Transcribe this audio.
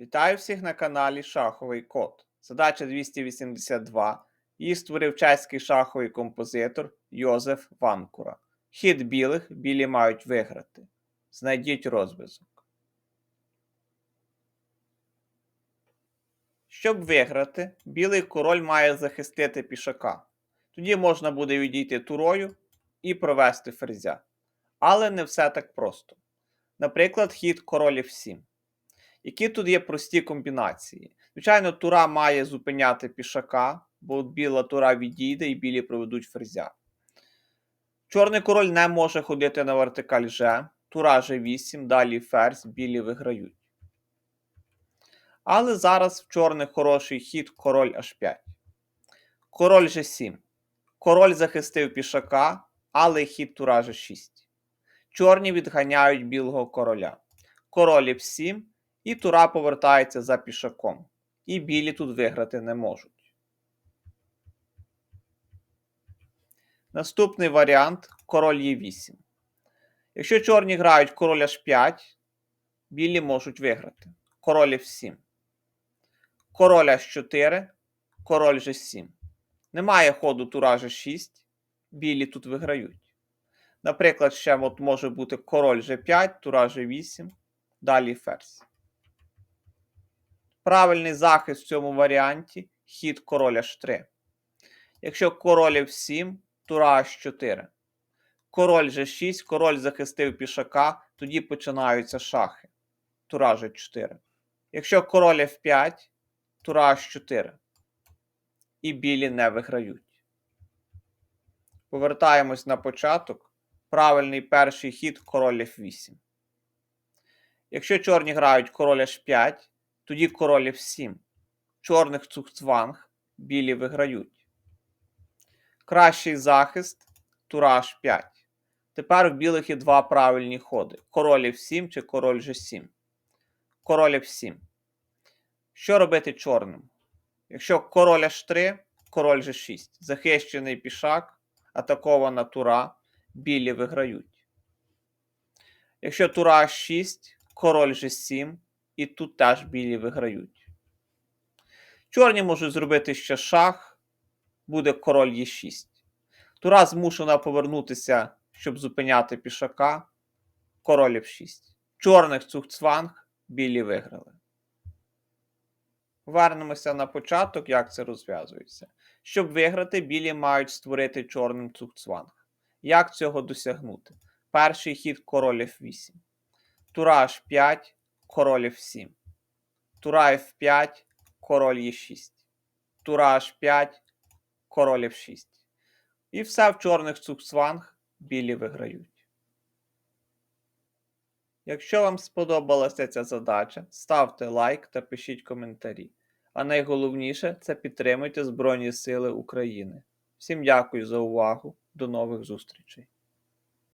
Вітаю всіх на каналі Шаховий Код. Задача 282. Її створив чеський шаховий композитор Йозеф Ванкура. Хід білих білі мають виграти. Знайдіть розв'язок. Щоб виграти, білий король має захистити пішака. Тоді можна буде відійти турою і провести ферзя. Але не все так просто. Наприклад, хід король F7. Які тут є прості комбінації? Звичайно, тура має зупиняти пішака, бо біла тура відійде і білі проведуть ферзя. Чорний король не може ходити на вертикаль G, тура G8, далі ферзь, білі виграють. Але зараз в чорних хороший хід король H5. Король G7. Король захистив пішака, але хід тура G6. Чорні відганяють білого короля. Король F7 і тура повертається за пішаком. І білі тут виграти не можуть. Наступний варіант король Е8. Якщо чорні грають король H5, білі можуть виграти. Король F7. Король H4, король G7. Немає ходу тура G6, білі тут виграють. Наприклад, ще от може бути король G5, тура G8, далі ферзь. Правильний захист в цьому варіанті хід король H3. Якщо король F7, тура H4. Король G6, король захистив пішака, тоді починаються шахи. Тура G4. Якщо король F5, тура H4. І білі не виграють. Повертаємось на початок. Правильний перший хід король F8. Якщо чорні грають король H5, тоді король F7. Чорних цугцванг, білі виграють. Кращий захист тура H5. Тепер в білих є два правильні ходи: король F7 чи король G7. Король F7. Що робити чорним? Якщо король H3, король G6. Захищений пішак, атакована тура, білі виграють. Якщо тура H6, король G7, і тут теж білі виграють. Чорні можуть зробити ще шах, буде король Е6. Тура змушена повернутися, щоб зупиняти пішака. Король F6. Чорних цугцванг, білі виграли. Вернемося на початок, як це розв'язується. Щоб виграти, білі мають створити чорним цугцванг. Як цього досягнути? Перший хід король F8. Тура H5, король F7. Тура F5, король Е6. Тура H5, король F6. І все в чорних цугцванг білі виграють. Якщо вам сподобалася ця задача, ставте лайк та пишіть коментарі. А найголовніше це підтримуйте Збройні Сили України. Всім дякую за увагу. До нових зустрічей!